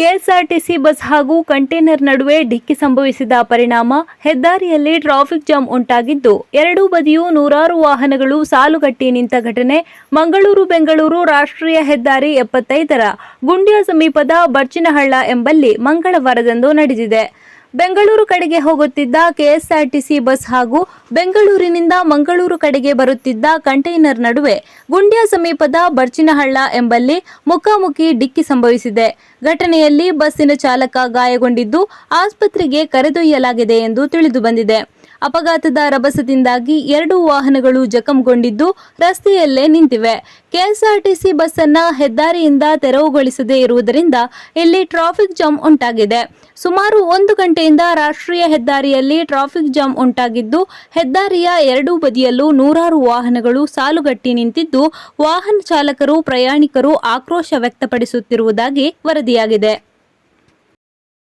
KSRTC bus ಹಾಗೂ container ನಡುವೆ ಡಿಕ್ಕಿ ಸಂಭವಿಸಿದ ಪರಿಣಾಮ ಹೆದ್ದಾರಿಯಲ್ಲಿ ಟ್ರಾಫಿಕ್ ಜಾಮ್ ಉಂಟಾಗಿದ್ದು, ಎರಡೂ ಬದಿಯೂ ನೂರಾರು ವಾಹನಗಳು ಸಾಲುಗಟ್ಟಿ ನಿಂತ ಘಟನೆ. ಮಂಗಳೂರು, ಬೆಂಗಳೂರು ರಾಷ್ಟ್ರೀಯ ಹೆದ್ದಾರಿ ಎಪ್ಪತ್ತೈದರ ಗುಂಡ್ಯ ಸಮೀಪದ ಬರ್ಚಿನಹಳ್ಳ ಎಂಬಲ್ಲಿ ಮಂಗಳವಾರದಂದು ನಡೆದಿದೆ. ಬೆಂಗಳೂರು ಕಡೆಗೆ ಹೋಗುತ್ತಿದ್ದ ಕೆಎಸ್ಆರ್ಟಿಸಿ ಬಸ್ ಹಾಗೂ ಬೆಂಗಳೂರಿನಿಂದ ಮಂಗಳೂರು ಕಡೆಗೆ ಬರುತ್ತಿದ್ದ ಕಂಟೈನರ್ ನಡುವೆ ಗುಂಡ್ಯ ಸಮೀಪದ ಬರ್ಚಿನಹಳ್ಳ ಎಂಬಲ್ಲಿ ಮುಖಾಮುಖಿ ಡಿಕ್ಕಿ ಸಂಭವಿಸಿದೆ. ಘಟನೆಯಲ್ಲಿ ಬಸ್ಸಿನ ಚಾಲಕ ಗಾಯಗೊಂಡಿದ್ದು ಆಸ್ಪತ್ರೆಗೆ ಕರೆದೊಯ್ಯಲಾಗಿದೆ ಎಂದು ತಿಳಿದು ಬಂದಿದೆ. ಅಪಘಾತದ ರಭಸದಿಂದಾಗಿ ಎರಡು ವಾಹನಗಳು ಜಖಂಗೊಂಡಿದ್ದು ರಸ್ತೆಯಲ್ಲೇ ನಿಂತಿವೆ. ಕೆಎಸ್ಆರ್ಟಿಸಿ ಬಸ್ ಅನ್ನ ಹೆದ್ದಾರಿಯಿಂದ ತೆರವುಗೊಳಿಸದೇ ಇರುವುದರಿಂದ ಇಲ್ಲಿ ಟ್ರಾಫಿಕ್ ಜಾಮ್ ಉಂಟಾಗಿದೆ. ಸುಮಾರು ಒಂದು ಗಂಟೆಯಿಂದ ರಾಷ್ಟ್ರೀಯ ಹೆದ್ದಾರಿಯಲ್ಲಿ ಟ್ರಾಫಿಕ್ ಜಾಮ್ ಉಂಟಾಗಿದ್ದು, ಹೆದ್ದಾರಿಯ ಎರಡೂ ಬದಿಯಲ್ಲೂ ನೂರಾರು ವಾಹನಗಳು ಸಾಲುಗಟ್ಟಿ ನಿಂತಿದ್ದು, ವಾಹನ ಚಾಲಕರು, ಪ್ರಯಾಣಿಕರು ಆಕ್ರೋಶ ವ್ಯಕ್ತಪಡಿಸುತ್ತಿರುವುದಾಗಿ ವರದಿಯಾಗಿದೆ.